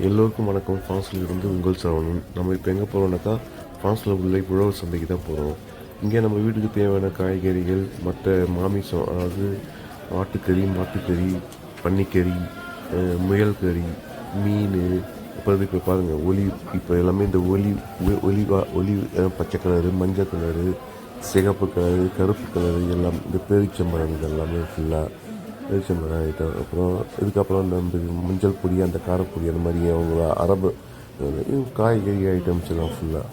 எல்லோருக்கும் வணக்கம். ஃப்ரான்ஸில் இருந்து உங்கள் சரவணன். நம்ம இப்போ எங்கே போகிறோம்னாக்கா ஃப்ரான்ஸில் உள்ள உழவு சந்தைக்கு தான் போகிறோம் இங்கே நம்ம வீட்டுக்கு தேவையான காய்கறிகள் மற்ற மாமிசம் அதாவது ஆட்டுக்கறி மாட்டுக்கறி பன்னிக்கறி முயல் கறி மீன் இப்போ இப்போ பாருங்கள் ஒலி இப்போ எல்லாமே இந்த ஒலி ஒ- ஒலிவா ஒலி பச்சை கலரு மஞ்சள் கலரு சிகப்பு கலரு கருப்பு கலரு எல்லாம் இந்த பேரிச்சம்பழம் எல்லாமே ஃபுல்லாக எலுச்சம்பழம் ஐட்டம் அப்புறம் இதுக்கப்புறம் இந்த மஞ்சள் பொடி அந்த காரப்பொடி அந்த மாதிரி அவங்க அரபு காய்கறி ஐட்டம்ஸ் எல்லாம் ஃபுல்லாக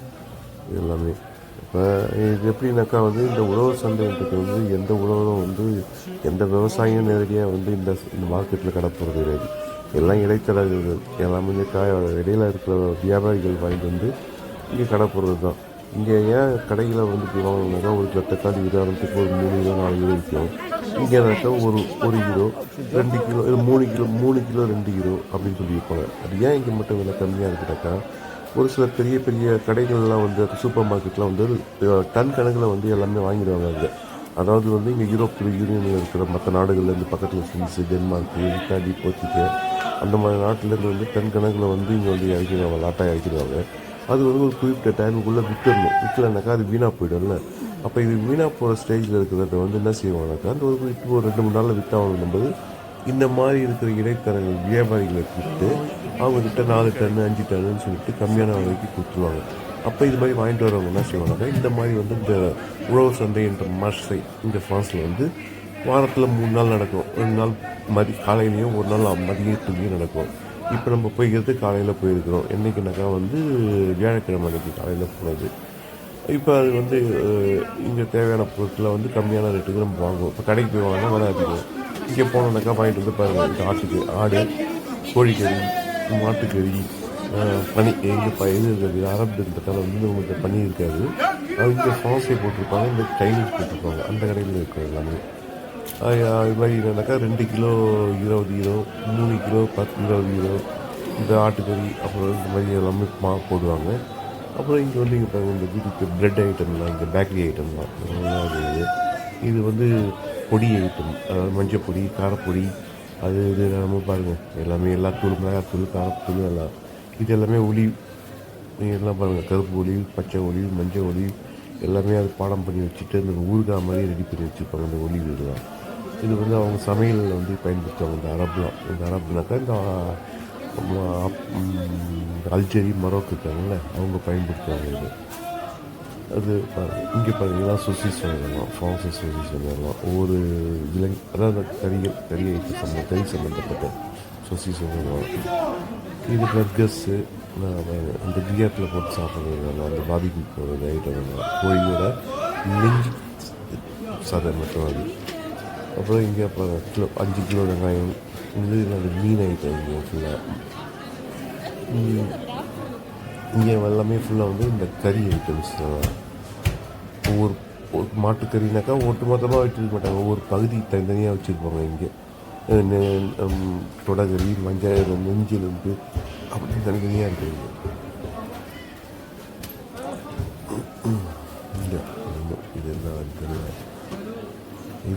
எல்லாமே. இப்போ இது எப்படின்னாக்கா வந்து இந்த உழவு சந்தைன்றது வந்து எந்த உழவரும் வந்து எந்த விவசாயம் நேரடியாக வந்து இந்த இந்த மார்க்கெட்டில் கடை கிடையாது. எல்லாம் இடைத்தரகர்கள் எல்லாமே இந்த காய் இடையில இருக்கிற வியாபாரிகள் வாங்கிட்டு வந்து இங்கே கடப்புறது தான் இங்கே ஏன் கடையில் வந்து இப்படி வாங்கினாக்கா ஒரு கிலோ தக்காளி உதாரணத்துக்கு ஒரு மூணு கிலோ நாலு கிலோ விற்கும். இங்கே ஒரு ஒரு கிலோ ரெண்டு கிலோ இல்லை மூணு கிலோ மூணு கிலோ ரெண்டு கிலோ அப்படின்னு சொல்லியிருப்பாங்க. அது ஏன் இங்கே மட்டும் விலை கம்மியாக இருக்குனாக்கா ஒரு சில பெரிய பெரிய கடைகள்லாம் வந்து சூப்பர் மார்க்கெட்லாம் வந்து டன் கணக்கில் வந்து எல்லாமே வாங்கிடுவாங்க அங்கே. அதாவது வந்து இங்கே யூரோப்பில் யூனியனில் இருக்கிற மற்ற நாடுகள்லேருந்து பக்கத்தில் சுவிஸு டென்மார்க்கு இத்தாலி போர்ச்சுகே அந்த மாதிரி நாட்டிலேருந்து வந்து டன் கணக்கில் வந்து இங்கே வந்து இறக்கிடுவாங்க லாட்டாக இறக்கிடுவாங்க. அது வந்து ஒரு குறிப்பிட்ட டைமுக்குள்ளே விற்றுடணும் விற்கலனாக்கா அது வீணாக போயிடும்ல. அப்போ இது வீணாக போகிற ஸ்டேஜில் இருக்கிறத வந்து என்ன செய்வாங்கனாக்கா அந்த ஒரு இப்போ ஒரு ரெண்டு மூணு நாளில் விற்றாங்க நம்பது இந்த மாதிரி இருக்கிற இடைத்தரகர்கள் வியாபாரிகளை கூப்பிட்டு அவங்கக்கிட்ட நாலு டன்னு அஞ்சு டன்னு சொல்லிட்டு கம்மியான விலைக்கு கொடுத்துருவாங்க. அப்போ இது மாதிரி வாங்கிட்டு வரவங்க என்ன செய்வாங்கன்னா இந்த மாதிரி வந்து இந்த உழவு சந்தை என்ற மாசை இந்த ஃப்ரான்ஸில் வந்து வாரத்தில் மூணு நாள் நடக்கும். ஒரு நாள் மதி காலையிலையும் ஒரு நாள் மதியத்துலேயும் நடக்கும். இப்போ நம்ம போய்க்கிறது காலையில் போயிருக்கிறோம். என்றைக்குனாக்கா வந்து வியாழக்கிழமை அன்றைக்கி காலையில் போனது இப்போ அது வந்து இங்கே தேவையான பொருட்களை வந்து கம்மியான ரேட்டுக்கு நம்ம வாங்குவோம். இப்போ கடைக்கு போய் வாங்கினா விலை அதிகம். இங்கே போனோம்னாக்கா வாங்கிட்டு வந்து பாருங்கள் இந்த ஆட்டுக்கு ஆடு கோழிக்கறி மாட்டுக்கறி பனி எங்கே ப இது இருக்காது அரபுன்றதால வந்து உங்களுக்கு பனி இருக்காது. அது இங்கே ஃபாஸை போட்டிருப்பாங்க இந்த சைனீஸ் போட்டிருப்பாங்க அந்த கடையில் இருக்கிற எல்லாமே. இது மாதிரி என்னன்னாக்கா ரெண்டு கிலோ இருபது கிலோ மூணு கிலோ பத்து இருபது கிலோ இந்த ஆட்டுக்கறி அப்புறம் இந்த மாதிரி எல்லாமே மா போடுவாங்க. அப்புறம் இங்கே வந்து இங்கே பாருங்க இந்த வீட்டுக்கு பிரெட் ஐட்டம்லாம் இங்கே பேக்கரி ஐட்டம்லாம் இருக்குது. இது வந்து பொடி ஐட்டம் அதாவது மஞ்சள் பொடி காரப்பொடி அது இது நம்ம பாருங்கள் எல்லாமே எல்லா தூள் மிளகாத்தூள் காரத்தூள் எல்லாம். இது எல்லாமே ஒளி எல்லாம் பாருங்கள் கருப்பு ஒளி பச்சை ஒளி மஞ்சள் ஒளி எல்லாமே அது பாடம் பண்ணி வச்சுட்டு அந்த ஊறுகாய் மாதிரி ரெடி பண்ணி வச்சுருப்பாங்க அந்த ஒளி இதெல்லாம் இது வந்து அவங்க சமையலில் வந்து பயன்படுத்துவாங்க இந்த அரபுலாம். இந்த அரபுனாக்கா இந்த அல்ஜெரி மொரோக்கு இருக்காங்கல்ல அவங்க பயன்படுத்துவாங்க இது. அது இங்கே பார்த்தீங்கன்னா சொசிஸ் சொல்லலாம் ஃப்ரான்சஸ் சொசிஸ் சொல்லலாம் ஒவ்வொரு விலங்கு அதாவது கறிகள் கறி சம்மந்த கறி சம்மந்தப்பட்ட சொசிஸ் சொல்லலாம் இது பர்கர்ஸு அந்த பிரியாட்டில் போட்டு சாப்பிட்றது அந்த பாபிக்கு போகிறது ஐட்டம் கோயிலோட நெஞ்சு சாதம் மட்டும் அது அப்புறம் இங்கே அப்புறம் கிலோ அஞ்சு கிலோ வெங்காயம் இது அந்த மீன் ஐட்டம் இங்கே ஃபுல்லாக இங்கே எல்லாமே ஃபுல்லாக வந்து இந்த கறி ஐட்டம்ஸ் தான். ஒவ்வொரு ஒரு மாட்டுக்கறினாக்கா ஒட்டு மொத்தமாக வச்சுருக்க மாட்டாங்க. ஒவ்வொரு பகுதி தனித்தனியாக வச்சுருப்பாங்க இங்கே. நெ- தொடகறி மஞ்சள் நெஞ்சிலிருந்து அப்படி தனித்தனியாக இருக்குது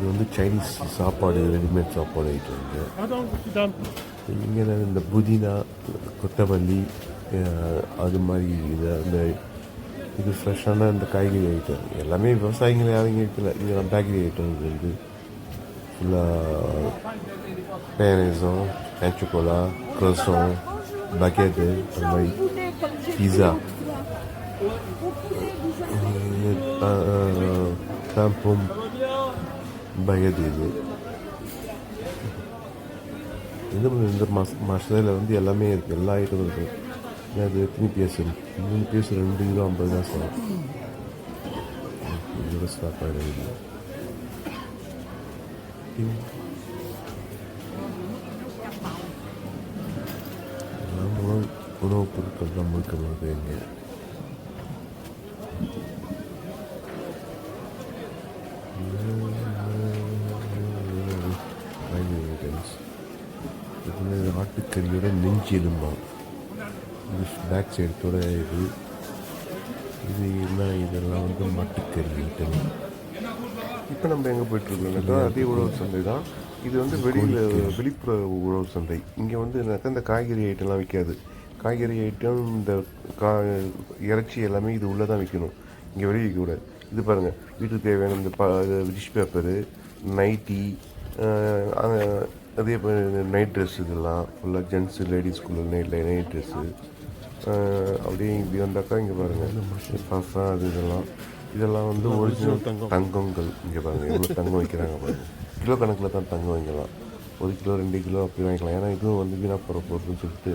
இது வந்து சைனீஸ் சாப்பாடு ரெடிமேட் சாப்பாடு ஐட்டம் இங்கே இங்கே நான் இந்த புதினா கொத்தமல்லி அஹ், அது மாதிரி இது அந்த இது ஃப்ரெஷ்ஷான இந்த காய்கறி ஐட்டம் எல்லாமே விவசாயிகள் யாரும் இருக்கல இது பேக்கரி ஐட்டம் இது. வந்து ஃபுல்லாக பேனேசம் பேச்சுக்கோலா க்ரஸம் பக்கெட்டு அந்த மாதிரி பீஸா தாம்பம் பயது இது. இந்த இந்த மாச மாதத்தில் வந்து எல்லாமே இருக்குது எல்லா ஐட்டமும் இருக்குது அது எத்தனை பீஸ் மூணு பீஸ் ரெண்டு கிலோ ஐம்பது தான் சார். இதோட ஸ்டாப் ஆகிடுது உணவு உணவுப் பொருட்கள் தான் முழுக்க முழுக்க இங்கே காய்கறி ஐட்டம்ஸ் இது ஆட்டுக்கறியோட நெஞ்சு எலும்பா இது பேக் சைடத்தோட இது. இது என்ன இதெல்லாம் வந்து மாட்டுக்கறி ஐட்டம் இப்போ நம்ம எங்கே போயிட்டுருக்கோம்னாக்கா அதே உழவு சந்தை தான். இது வந்து வெளியில் வெளிப்புற உழவு சந்தை. இங்கே வந்து என்னக்கா இந்த காய்கறி ஐட்டம்லாம் விற்காது. காய்கறி ஐட்டம் இந்த கா இறைச்சி எல்லாமே இது உள்ளே தான் விற்கணும். இங்கே வெளியே விற்கக்கூடாது இது பாருங்கள் வீட்டுக்கு தேவையான இந்த ப டிஷ் பேப்பரு நைட்டி அதே நைட் ட்ரெஸ் இதெல்லாம் ஃபுல்லாக ஜென்ஸு லேடிஸ்குள்ள நைட் நைட் ட்ரெஸ்ஸு அப்படியே இப்படி வந்தாக்கா இங்கே பாருங்கள் பஃபா அது இதெல்லாம். இதெல்லாம் வந்து ஒரிஜினல் தங்கங்கள். இங்கே பாருங்கள் எவ்வளோ தங்கம் வைக்கிறாங்க பாருங்கள் கிலோ கணக்கில் தான் தங்கம் வைக்கலாம். ஒரு கிலோ ரெண்டு கிலோ அப்படி வாங்கிக்கலாம். ஏன்னா இதுவும் வந்து வீணாக போகிற பொருள்னு சொல்லிட்டு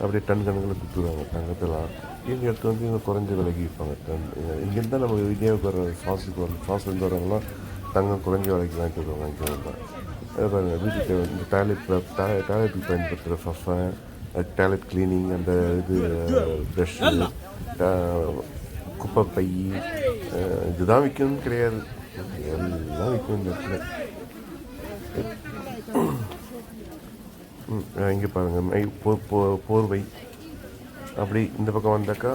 அப்படியே டன் கணக்கில் கொடுத்துருவாங்க தங்கத்தெல்லாம். இவங்க எடுத்து வந்து இவங்க குறைஞ்ச விலைக்கு விற்பாங்க. டன் இங்கேருந்து தான் நம்ம இந்தியாவுக்கு வர ஃபாஸ்ட்டுக்கு வர ஃபாஸ்ட்லேருந்து வரவங்களாம் தங்கம் குறைஞ்ச விலைக்கு வாங்கிட்டு வருவாங்க வாங்கிட்டு வருவாங்க. அது பாருங்கள் வீட்டுக்கு இந்த டாய்லெட் டாய்லெட்டுக்கு பயன்படுத்துகிற ஃபஃபன் டாய்லெட் க்ளீனிங் அந்த இது ப்ரெஷ்ஷு குப்பை பை இதுதான் விற்கணும்னு கிடையாது. எல்லாம் விற்கும் இந்த இடத்துல. இங்கே பாருங்கள் மை போர்வை. அப்படி இந்த பக்கம் வந்தாக்கா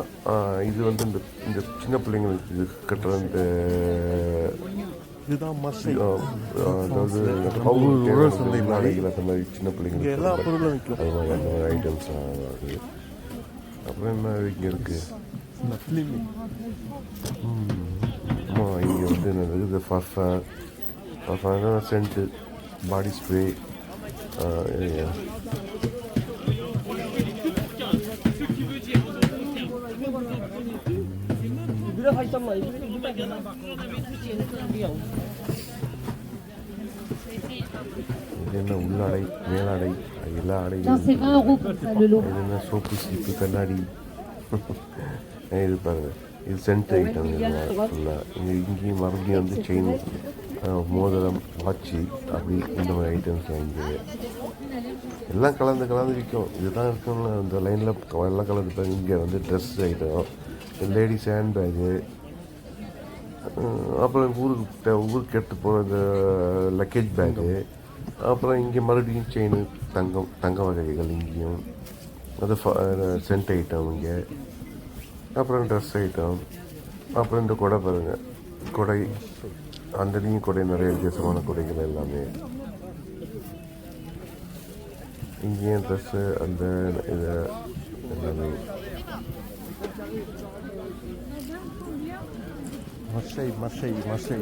இது வந்து இந்த இந்த சின்ன பிள்ளைங்களுக்கு கட்டுற இந்த இதுதான் ஆ, அதாவது ஊர் உழவர் சந்தை மாதிரி. அந்த மாதிரி சின்ன இங்கே எல்லா பொருளும் விற்கும் அந்த மாதிரி ஐட்டம்ஸ் அப்புறம் என்ன இங்கே இருக்குது ஆமாம் இங்கே வந்து என்னது இது? Perfume scent body spray 이래 하있단 말이야. 이래 물만 내놔. இது என்ன உள்ளாடை மேலாடை எல்லா ஆடையும் Tiens, c'est 20 euros pour ça, le lot. இது என்ன சோப்பு சீப்பு கண்ணாடி இது பாருங்க இது சென்ட் ஐட்டம் இதெல்லாம் ஃபுல்லாக இங்கே இங்கேயும் மறுபடியும் வந்து செயின் மோதிரம் வாட்சி அப்படி இந்த மாதிரி ஐட்டம்ஸ் இங்கே எல்லாம் கலந்து கலந்து விற்கும் இதுதான் இருக்கும்ல இந்த லைனில் எல்லாம் கலந்து பாருங்க இங்கே வந்து dress item ladies hand bag அப்புறம் ஊருக்கு ஊருக்கு எடுத்து போகிற இந்த லக்கேஜ் பேகு அப்புறம் இங்கே மறுபடியும் செயின் தங்கம் தங்க வகைகள் இங்கேயும் அது சென்ட் ஐட்டம் இங்கே அப்புறம் ட்ரெஸ் ஐட்டம் அப்புறம் இந்த கொடை பாருங்கள் கொடை அந்தலையும் கொடை நிறைய வித்தியாசமான கொடைகள் எல்லாமே. இங்கேயும் ட்ரெஸ்ஸு அந்த இதை எல்லாமே. மசை மசை மசை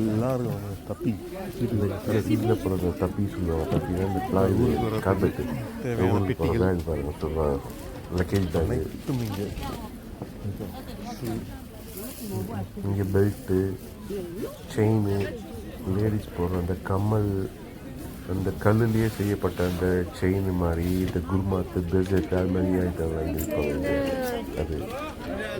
எல்லாரும் தப்பி வீட்டில் போகிறது தப்பி சொல்லுவாங்க தப்பினா இந்த பிளா இது கார்பெட்டு தேவையான பாருங்க சொல்லுவாங்க லக்கேஜ் பேகு இங்கே இங்கே பெல்ட்டு செயின் லேடிஸ் போடுற அந்த கம்மல் அந்த கல்லுலேயே செய்யப்பட்ட அந்த செயின் மாதிரி இந்த குர்மாத்து பெல்ட் அது மாதிரி வாங்கியிருப்பாங்க அது.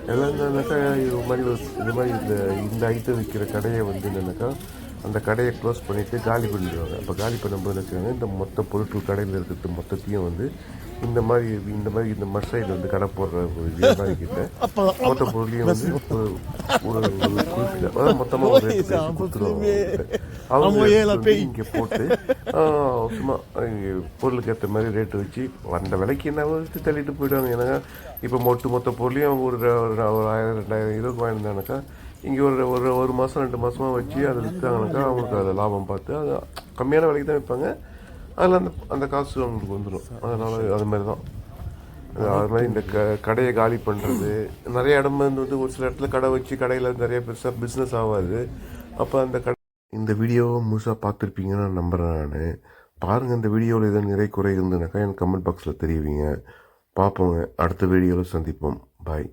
எல்லாம் என்னன்னாக்கா இது மாதிரி ஒரு இது மாதிரி இந்த இந்த ஐட்டம் விற்கிற கடையை வந்து என்னன்னாக்கா அந்த கடையை க்ளோஸ் பண்ணிவிட்டு காலி பண்ணிடுவாங்க. அப்போ காலி பண்ணும்போது செய்வாங்க? இந்த மொத்த பொருட்கள் கடையில் இருக்கிறது மொத்தத்தையும் வந்து இந்த மாதிரி இந்த மாதிரி இந்த மசையில் வந்து கடை போடுற ஒரு வியாபாரி கிட்ட மொத்த பொருளையும் வந்து ஒரு ஒரு குறிப்பிட்ட அதாவது மொத்தமாக ஒரு கொடுத்துருவாங்க. அவங்க இங்கே போட்டு சும்மா பொருளுக்கு ஏற்ற மாதிரி ரேட்டு வச்சு வந்த விலைக்கு என்ன வச்சு தள்ளிட்டு போயிடுவாங்க. ஏன்னா இப்போ மொட்டு மொத்த பொருளையும் ஒரு ஒரு ஆயிரம் ரெண்டாயிரம் இருபது வாங்கியிருந்தாங்கனாக்கா இங்கே ஒரு ஒரு ஒரு மாதம் ரெண்டு மாதமாக வச்சு அதை விற்றாங்கனாக்கா அவங்களுக்கு அதை லாபம் பார்த்து அது கம்மியான விலைக்கு தான் விற்பாங்க. அதில் அந்த அந்த காசு அவங்களுக்கு வந்துடும் அதனால் அது மாதிரி தான் அது மாதிரி இந்த க கடையை காலி பண்ணுறது நிறைய இடம் வந்து ஒரு சில இடத்துல கடை வச்சு கடையில் நிறைய பெருசாக பிஸ்னஸ் ஆகாது. அப்போ அந்த கடை இந்த வீடியோவை முழுசாக பார்த்துருப்பீங்கன்னு நான் நம்புகிறேன் நான். பாருங்கள் இந்த வீடியோவில் எதுவும் நிறை குறை இருந்ததுனாக்கா எனக்கு கமெண்ட் பாக்ஸில் தெரிவிங்க. பார்ப்போங்க. அடுத்த வீடியோவில் சந்திப்போம். பாய்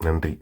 நன்றி.